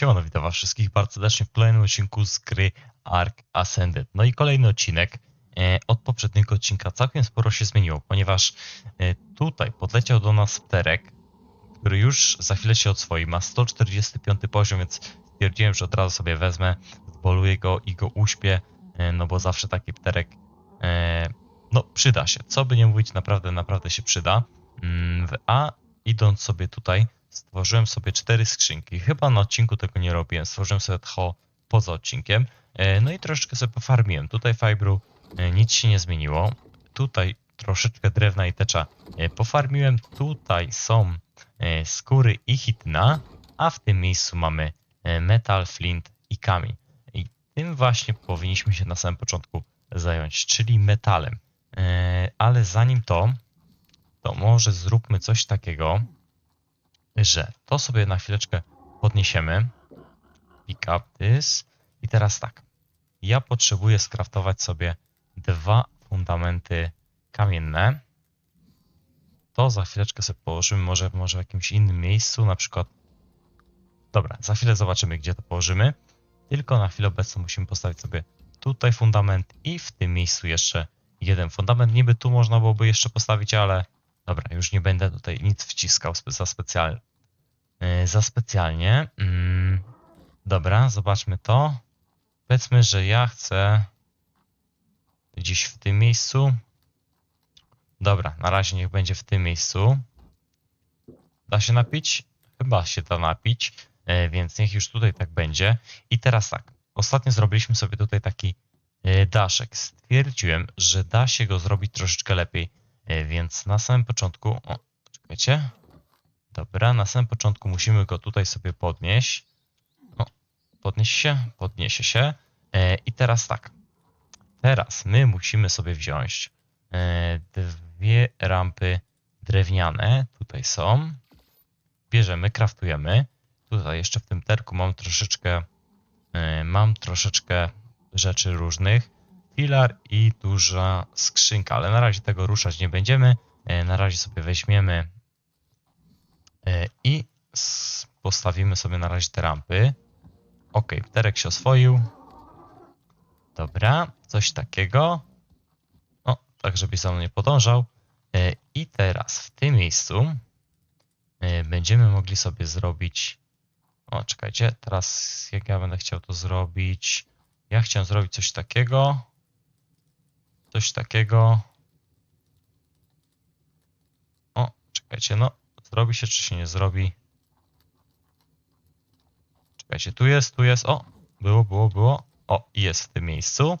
Siemano, witam was wszystkich bardzo serdecznie w kolejnym odcinku z gry Ark Ascended. No i kolejny odcinek. E, od poprzedniego odcinka całkiem sporo się zmieniło, ponieważ e, tutaj podleciał do nas pterek, który już za chwilę się odswoi. Ma 145 poziom, więc stwierdziłem, że od razu sobie wezmę, zboluję go i go uśpię, e, no bo zawsze taki pterek e, no przyda się. Co by nie mówić, naprawdę, naprawdę się przyda. Mm, A idąc sobie tutaj, stworzyłem sobie cztery skrzynki. Chyba na odcinku tego nie robiłem. Stworzyłem sobie tcho poza odcinkiem. E, No i troszeczkę sobie pofarmiłem. Tutaj fibru e, nic się nie zmieniło. Tutaj troszeczkę drewna i tecza e, pofarmiłem. Tutaj są skóry i hitna, a w tym miejscu mamy metal, flint i kamień. I tym właśnie powinniśmy się na samym początku zająć, czyli metalem. Ale zanim to, to może zróbmy coś takiego, że to sobie na chwileczkę podniesiemy. Pick up this. I teraz tak. Ja potrzebuję skraftować sobie dwa fundamenty kamienne. To za chwileczkę sobie położymy, może, może w jakimś innym miejscu, na przykład. Dobra, za chwilę zobaczymy, gdzie to położymy. Tylko na chwilę obecną musimy postawić sobie tutaj fundament i w tym miejscu jeszcze jeden fundament. Niby tu można byłoby jeszcze postawić, ale dobra, już nie będę tutaj nic wciskał za specjalnie. Za specjalnie. Mm, dobra, zobaczmy to. Powiedzmy, że ja chcę gdzieś w tym miejscu. Dobra, na razie niech będzie w tym miejscu. Da się napić? Chyba się da napić, e, więc niech już tutaj tak będzie. I teraz tak. Ostatnio zrobiliśmy sobie tutaj taki e, daszek. Stwierdziłem, że da się go zrobić troszeczkę lepiej, więc na samym początku. O, czekajcie. Dobra, na samym początku musimy go tutaj sobie podnieść. O, podnieś się, podniesie się. E, I teraz tak. Teraz my musimy sobie wziąć e, dwie rampy drewniane. Tutaj są. Bierzemy, kraftujemy. Tutaj jeszcze w tym terku mam troszeczkę e, mam troszeczkę rzeczy różnych. Filar i duża skrzynka, ale na razie tego ruszać nie będziemy. E, Na razie sobie weźmiemy E, I postawimy sobie na razie te rampy. Ok, pterek się oswoił. Dobra, coś takiego. O, tak żeby za mną nie podążał. E, I teraz w tym miejscu będziemy mogli sobie zrobić. O, czekajcie, teraz jak ja będę chciał to zrobić. Ja chciałem zrobić coś takiego. Coś takiego. O, czekajcie, no Zrobi się, czy się nie zrobi? Czekajcie, tu jest, tu jest. O, było, było, było. O, jest w tym miejscu.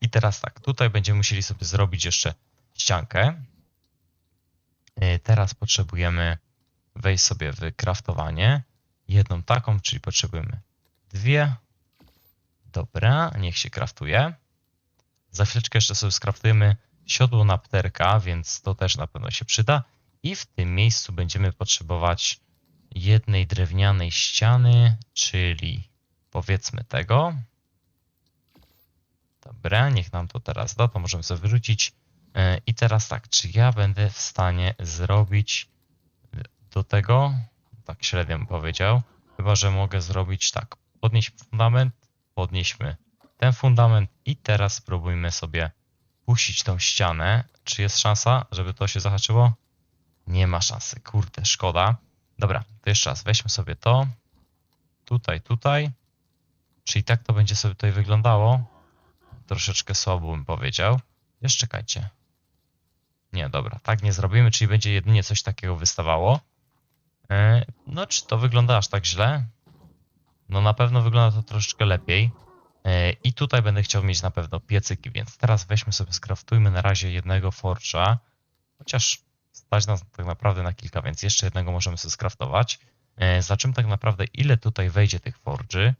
I teraz tak, tutaj będziemy musieli sobie zrobić jeszcze ściankę. Yy, Teraz potrzebujemy wejść sobie w kraftowanie. Jedną taką, czyli potrzebujemy dwie. Dobra, niech się kraftuje. Za chwileczkę jeszcze sobie skraftujemy siodło na pterka, więc to też na pewno się przyda. I w tym miejscu będziemy potrzebować jednej drewnianej ściany, czyli powiedzmy tego. Dobra, niech nam to teraz da, to możemy sobie wyrzucić. E, I teraz tak, czy ja będę w stanie zrobić do tego, tak średnio bym powiedział, chyba że mogę zrobić tak, podnieść fundament, podnieśmy ten fundament i teraz spróbujmy sobie puścić tą ścianę. Czy jest szansa, żeby to się zahaczyło? Nie ma szansy, kurde, szkoda. Dobra, to jeszcze raz, weźmy sobie to. Tutaj, tutaj. Czyli tak to będzie sobie tutaj wyglądało. Troszeczkę słabo bym powiedział. Jeszcze czekajcie. Nie, dobra, tak nie zrobimy, czyli będzie jedynie coś takiego wystawało. E, No, czy to wygląda aż tak źle? No, na pewno wygląda to troszeczkę lepiej. E, I tutaj będę chciał mieć na pewno piecyki, więc teraz weźmy sobie, skraftujmy na razie jednego forcza. Chociaż stać nas tak naprawdę na kilka, więc jeszcze jednego możemy sobie skraftować. E, Zobaczymy tak naprawdę, ile tutaj wejdzie tych forży.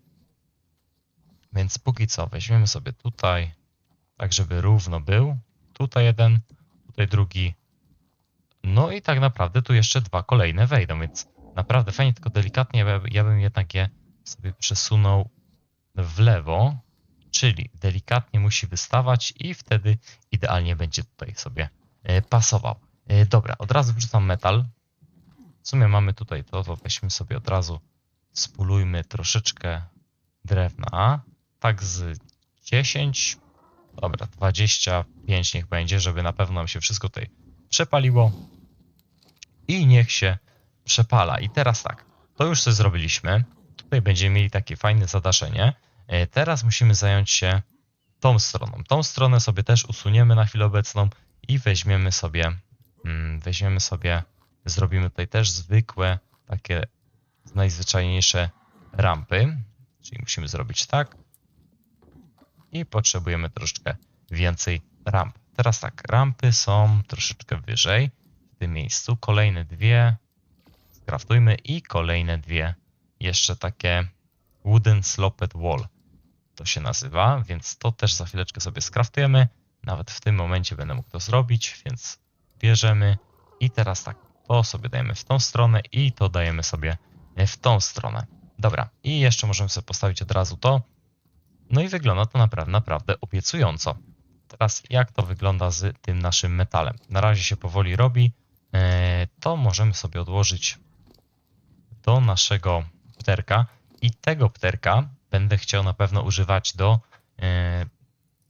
Więc póki co weźmiemy sobie tutaj, tak żeby równo był. Tutaj jeden, tutaj drugi. No i tak naprawdę tu jeszcze dwa kolejne wejdą, więc naprawdę fajnie, tylko delikatnie ja bym jednak je sobie przesunął w lewo, czyli delikatnie musi wystawać i wtedy idealnie będzie tutaj sobie e, pasował. E, Dobra, od razu wrzucam metal. W sumie mamy tutaj to, to weźmy sobie od razu spulujmy troszeczkę drewna. Tak z 10, dobra, 25 niech będzie, żeby na pewno nam się wszystko tutaj przepaliło. I niech się przepala. I teraz tak, to już sobie zrobiliśmy. Tutaj będziemy mieli takie fajne zadaszenie. E, Teraz musimy zająć się tą stroną. Tą stronę sobie też usuniemy na chwilę obecną i weźmiemy sobie, mm, weźmiemy sobie, zrobimy tutaj też zwykłe, takie najzwyczajniejsze rampy. Czyli musimy zrobić tak. I potrzebujemy troszeczkę więcej ramp. Teraz tak, rampy są troszeczkę wyżej w tym miejscu. Kolejne dwie skraftujmy i kolejne dwie jeszcze takie wooden sloped wall to się nazywa, więc to też za chwileczkę sobie skraftujemy. Nawet w tym momencie będę mógł to zrobić, więc bierzemy i teraz tak, to sobie dajemy w tą stronę i to dajemy sobie w tą stronę. Dobra, i jeszcze możemy sobie postawić od razu to. No i wygląda to naprawdę, naprawdę obiecująco. Teraz jak to wygląda z tym naszym metalem? Na razie się powoli robi. E, To możemy sobie odłożyć do naszego pterka i tego pterka będę chciał na pewno używać do, e,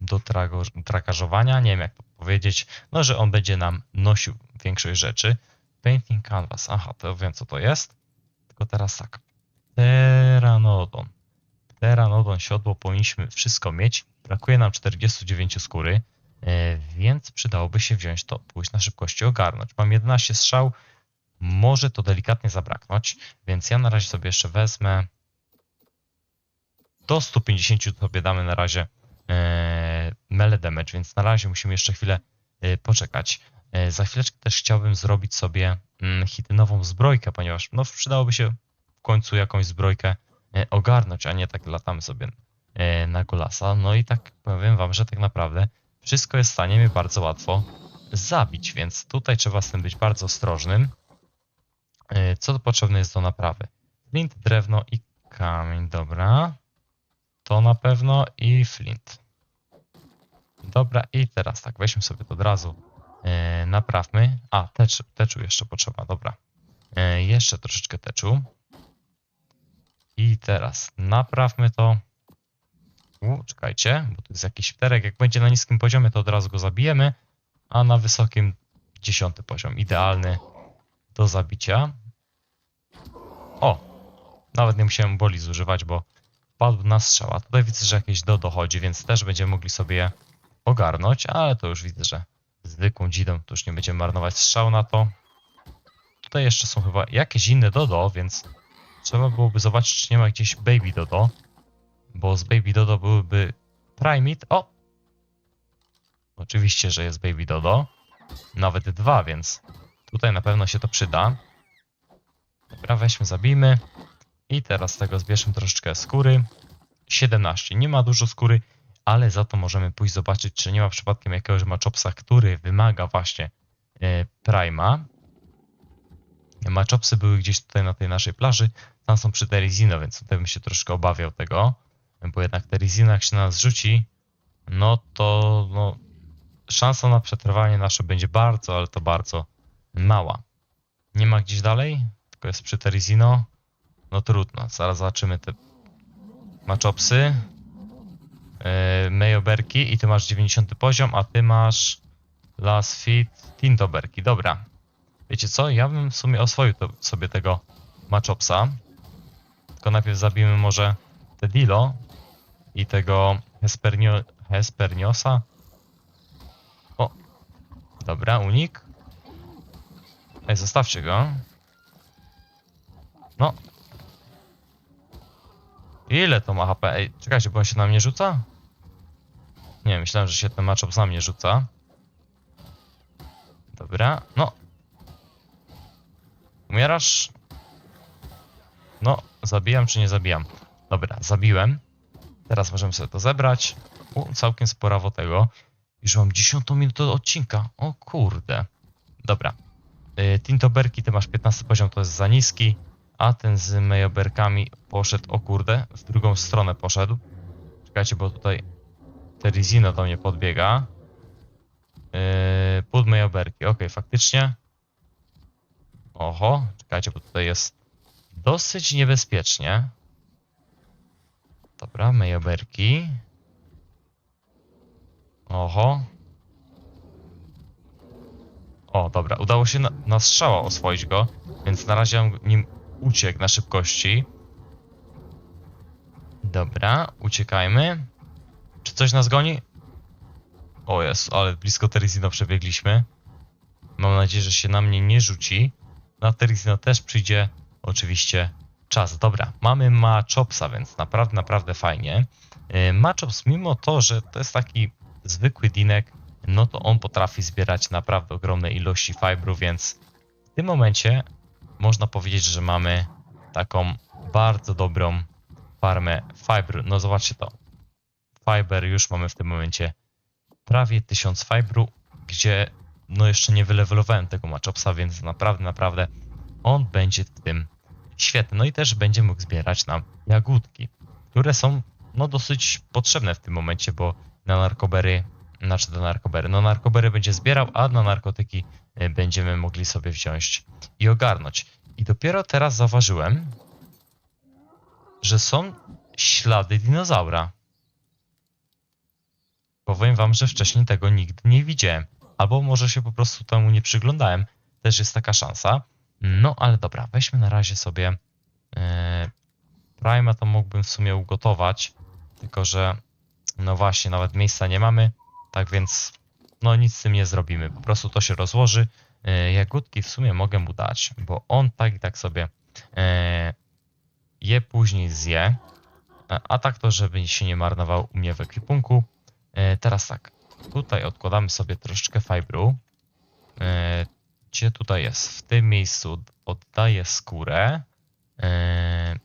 do trago- trakarzowania, nie wiem jak powiedzieć, no że on będzie nam nosił większość rzeczy. Painting canvas, aha, to wiem co to jest, tylko teraz tak, pteranodon. Pteranodon, siodło, powinniśmy wszystko mieć, brakuje nam 49 skóry, e, więc przydałoby się wziąć to, pójść na szybkości ogarnąć. Mam 11 strzał, może to delikatnie zabraknąć, więc ja na razie sobie jeszcze wezmę do 150 sobie damy na razie e, melee damage, więc na razie musimy jeszcze chwilę e, poczekać. E, za chwileczkę też chciałbym zrobić sobie mm, hitynową zbrojkę, ponieważ no, przydałoby się w końcu jakąś zbrojkę e, ogarnąć, a nie tak latamy sobie e, na golasa. No i tak powiem wam, że tak naprawdę wszystko jest w stanie mnie bardzo łatwo zabić, więc tutaj trzeba z tym być bardzo ostrożnym. E, Co potrzebne jest do naprawy? Flint, drewno i kamień, dobra. To na pewno i flint. Dobra, i teraz tak, weźmy sobie to od razu, e, naprawmy. A, teczu, teczu jeszcze potrzeba, dobra. E, jeszcze troszeczkę teczu. I teraz naprawmy to. U, czekajcie, bo tu jest jakiś pterek. Jak będzie na niskim poziomie, to od razu go zabijemy, a na wysokim dziesiąty poziom, idealny do zabicia. O, nawet nie musiałem boli zużywać, bo padł na strzała. Tutaj widzę, że jakieś do dochodzi, więc też będziemy mogli sobie ogarnąć, ale to już widzę, że zwykłą dzidą to już nie będziemy marnować strzał na to. Tutaj jeszcze są chyba jakieś inne dodo, więc trzeba byłoby zobaczyć, czy nie ma gdzieś baby dodo, bo z baby dodo byłyby primate. O! Oczywiście, że jest baby dodo. Nawet dwa, więc tutaj na pewno się to przyda. Dobra, weźmy, zabijmy. I teraz z tego zbierzmy troszeczkę skóry. 17. Nie ma dużo skóry, ale za to możemy pójść zobaczyć, czy nie ma przypadkiem jakiegoś maczopsa, który wymaga właśnie e, Prima. Maczopsy były gdzieś tutaj na tej naszej plaży. Tam są przy Terizino, więc tutaj bym się troszkę obawiał tego. Bo jednak Terizino jak się na nas rzuci, no to no, szansa na przetrwanie nasze będzie bardzo, ale to bardzo mała. Nie ma gdzieś dalej, tylko jest przy Terizino. No trudno, zaraz zobaczymy te maczopsy. Yy, Mejoberki i ty masz 90 poziom, a ty masz Last Fit Tintoberki. Dobra. Wiecie co? Ja bym w sumie oswoił to, sobie tego maczopsa. Tylko najpierw zabijmy może te Dilo i tego Hespernio, Hesperniosa. O, dobra, unik. Ej, zostawcie go. No. Ile to ma HP? Ej, czekajcie, bo on się na mnie rzuca? Nie, myślałem, że się ten matchup na mnie rzuca. Dobra, no. Umierasz? No, zabijam czy nie zabijam? Dobra, zabiłem. Teraz możemy sobie to zebrać. U, całkiem sporawo tego. Już mam 10 minutę odcinka. O kurde. Dobra. Y, Tintoberki, ty masz 15 poziom, to jest za niski. A ten z mejoberkami poszedł, o kurde, w drugą stronę poszedł. Czekajcie, bo tutaj Terizino do mnie podbiega. Yy, pod mejoberki, okej, faktycznie. Oho, czekajcie, bo tutaj jest dosyć niebezpiecznie. Dobra, mejoberki. Oho. O, dobra, udało się na, na strzała oswoić go, więc na razie nim uciekł na szybkości. Dobra, uciekajmy. Czy coś nas goni? O jest, ale blisko Terizino przebiegliśmy. Mam nadzieję, że się na mnie nie rzuci. Na Terizino też przyjdzie oczywiście czas. Dobra, mamy Machopsa, więc naprawdę, naprawdę fajnie. Yy, Machops, mimo to, że to jest taki zwykły dinek, no to on potrafi zbierać naprawdę ogromne ilości fibru, więc w tym momencie można powiedzieć, że mamy taką bardzo dobrą farmę fibru. No zobaczcie to. Fiber już mamy w tym momencie prawie 1000 fibru, gdzie no jeszcze nie wylewelowałem tego Machopsa, więc naprawdę, naprawdę on będzie w tym świetny. No i też będzie mógł zbierać nam jagódki, które są no dosyć potrzebne w tym momencie, bo na narkobery, znaczy do narkobery, no narkobery będzie zbierał, a na narkotyki y, będziemy mogli sobie wziąć i ogarnąć. I dopiero teraz zauważyłem, że są ślady dinozaura. Powiem wam, że wcześniej tego nigdy nie widziałem. Albo może się po prostu temu nie przyglądałem. Też jest taka szansa. No ale dobra, weźmy na razie sobie. Yy, Prima to mógłbym w sumie ugotować. Tylko, że no właśnie, nawet miejsca nie mamy. Tak więc no nic z tym nie zrobimy. Po prostu to się rozłoży. Yy, jagódki w sumie mogę mu dać, bo on tak i tak sobie yy, je później zje. A- A tak to, żeby się nie marnował u mnie w ekwipunku. E, Teraz tak, tutaj odkładamy sobie troszeczkę fibru. E, Gdzie tutaj jest? W tym miejscu oddaję skórę. E,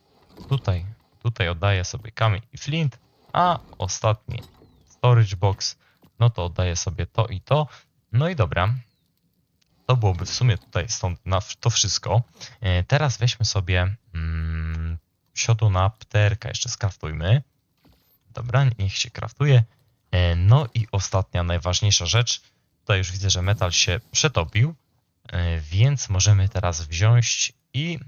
Tutaj, tutaj oddaję sobie kamień i flint, a ostatni storage box, no to oddaję sobie to i to. No i dobra. To byłoby w sumie tutaj stąd na to wszystko. E, Teraz weźmy sobie mm, na pterka, jeszcze skraftujmy. Dobra, niech się kraftuje. E, No i ostatnia, najważniejsza rzecz. Tutaj już widzę, że metal się przetopił, e, więc możemy teraz wziąć i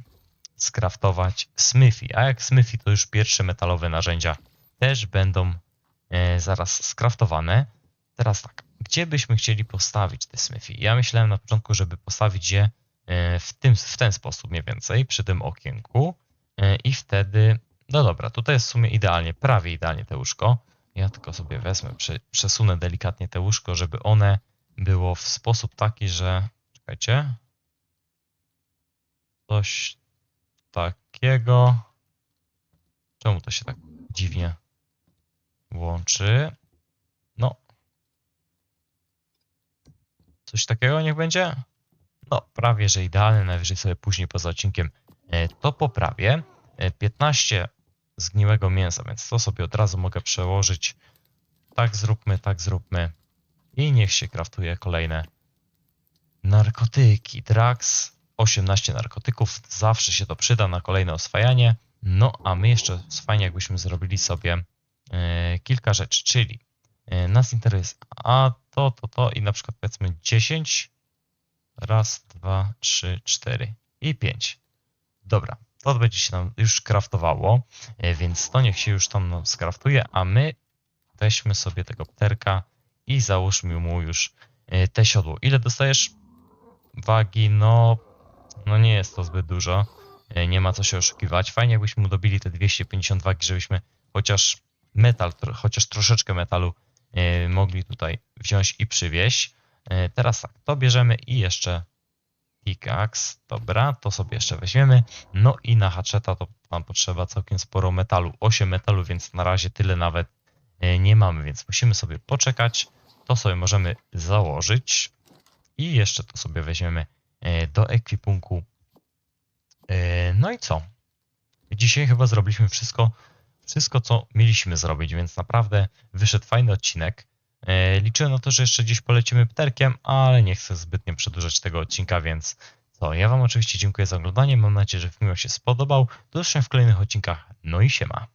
skraftować smithy. A jak smithy, to już pierwsze metalowe narzędzia też będą zaraz skraftowane. Teraz tak, gdzie byśmy chcieli postawić te smithy? Ja myślałem na początku, żeby postawić je e, w, tym, w ten sposób mniej więcej, przy tym okienku e, i wtedy, no dobra, tutaj jest w sumie idealnie, prawie idealnie te łóżko. Ja tylko sobie wezmę, prze, przesunę delikatnie te łóżko, żeby one było w sposób taki, że. Czekajcie. Coś takiego. Czemu to się tak dziwnie łączy? No. Coś takiego niech będzie? No, prawie że idealne. Najwyżej sobie później poza odcinkiem e, to poprawię. E, 15 zgniłego mięsa, więc to sobie od razu mogę przełożyć. Tak zróbmy, tak zróbmy. I niech się kraftuje kolejne narkotyki. Drax, 18 narkotyków, zawsze się to przyda na kolejne oswajanie. No, a my jeszcze fajnie jakbyśmy zrobili sobie e, kilka rzeczy, czyli e, nas interesuje a to, to, to i na przykład powiedzmy 10. Raz, dwa, trzy, cztery i pięć. Dobra, to będzie się nam już kraftowało, e, więc to niech się już tam skraftuje, a my weźmy sobie tego pterka i załóżmy mu już e, te siodło. Ile dostajesz wagi? No, no nie jest to zbyt dużo. E, Nie ma co się oszukiwać. Fajnie jakbyśmy mu dobili te 250 wagi, żebyśmy chociaż metal, chociaż troszeczkę metalu e, mogli tutaj wziąć i przywieźć. E, Teraz tak, to bierzemy i jeszcze pickaxe. Dobra, to sobie jeszcze weźmiemy. No i na haczeta to nam potrzeba całkiem sporo metalu. 8 metalu, więc na razie tyle nawet e, nie mamy, więc musimy sobie poczekać. To sobie możemy założyć i jeszcze to sobie weźmiemy e, do ekwipunku. E, No i co? Dzisiaj chyba zrobiliśmy wszystko, wszystko co mieliśmy zrobić, więc naprawdę wyszedł fajny odcinek. E, Liczyłem na to, że jeszcze dziś polecimy pterkiem, ale nie chcę zbytnio przedłużać tego odcinka, więc co, ja Wam oczywiście dziękuję za oglądanie. Mam nadzieję, że film się spodobał. Do zobaczenia w kolejnych odcinkach. No i siema.